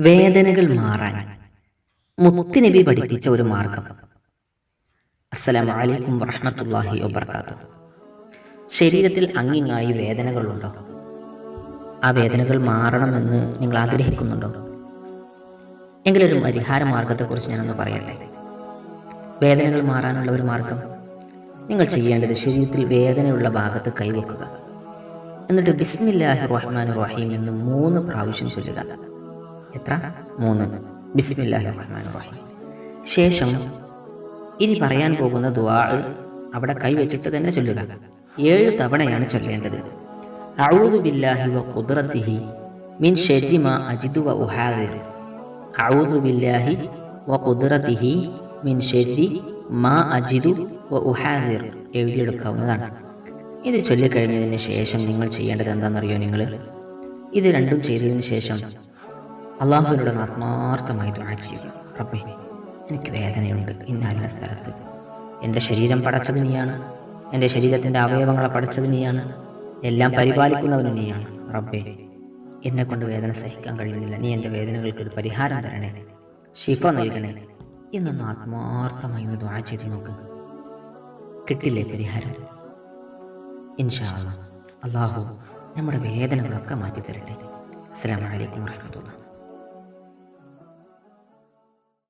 വേദനകൾ മാറാൻ മുത്തുനബി പഠിപ്പിച്ച ഒരു മാർഗം. അസ്സലാമു അലൈക്കും വറഹ്മത്തുള്ളാഹി വബർക്കാത്തു ശരീരത്തിൽ അങ്ങിങ്ങായി വേദനകളുണ്ടോ? ആ വേദനകൾ മാറണമെന്ന് നിങ്ങൾ ആഗ്രഹിക്കുന്നുണ്ടോ? എങ്കിലൊരു പരിഹാര മാർഗത്തെക്കുറിച്ച് ഞാനൊന്ന് പറയട്ടെ. വേദനകൾ മാറാനുള്ള ഒരു മാർഗം. നിങ്ങൾ ചെയ്യേണ്ടത് ശരീരത്തിൽ വേദനയുള്ള ഭാഗത്ത് കൈവെക്കുക. എന്നിട്ട് ബിസ്മില്ലാഹി റഹ്മാൻ റഹീം എന്ന് മൂന്ന് പ്രാവശ്യം ചൊല്ലുക. എത്ര? മൂന്ന്. ബിസ്മില്ലാഹി റഹീം. ശേഷം ഇനി പറയാൻ പോകുന്ന ദുവാ അവിടെ കൈവച്ചിട്ട് തന്നെ ചൊല്ലുക. ഏഴ് തവണയാണ് ചൊല്ലേണ്ടത്. അഊദു ബില്ലാഹി വ മിൻ അജിദു വ അഊദു ബില്ലാഹി വ മിൻ അജിദു വ എഴുതിയെടുക്കാവുന്നതാണ്. ഇത് ചൊല്ലിക്കഴിഞ്ഞതിന് ശേഷം നിങ്ങൾ ചെയ്യേണ്ടത് എന്താണെന്നറിയോ നിങ്ങൾ? ഇത് രണ്ടും ചെയ്തതിന് ശേഷം അള്ളാഹുവിനോട് ആത്മാർത്ഥമായി ദുആ ചെയ്യുക റബ്ബേ എനിക്ക് വേദനയുണ്ട്. ഇന്നാലിന സ്ഥലത്ത്. എന്റെ ശരീരം പടച്ചത് നീയാണ്. എന്റെ ശരീരത്തിന്റെ അവയവങ്ങളെ പടച്ചത് നീയാണ്. എല്ലാം പരിപാലിക്കുന്നവനും നീയാണ്. റബ്ബേ എന്നെ കൊണ്ട് വേദന സഹിക്കാൻ കഴിയുന്നില്ല. നീ എന്റെ വേദനകൾക്ക് ഒരു പരിഹാരം തരണേ. ശിഫ നൽകണേ. എന്നൊന്ന് ആത്മാർത്ഥമായി ഒന്ന് ദുആ ചെയ്ത് നോക്ക്. കിട്ടില്ലേ പരിഹാരം? ഇൻഷാ അള്ളാഹു. നമ്മുടെ വേദനകളൊക്കെ മാറ്റി തരട്ടെ അസ്സലാമു അലൈക്കും വറഹ്മത്തുള്ളാഹി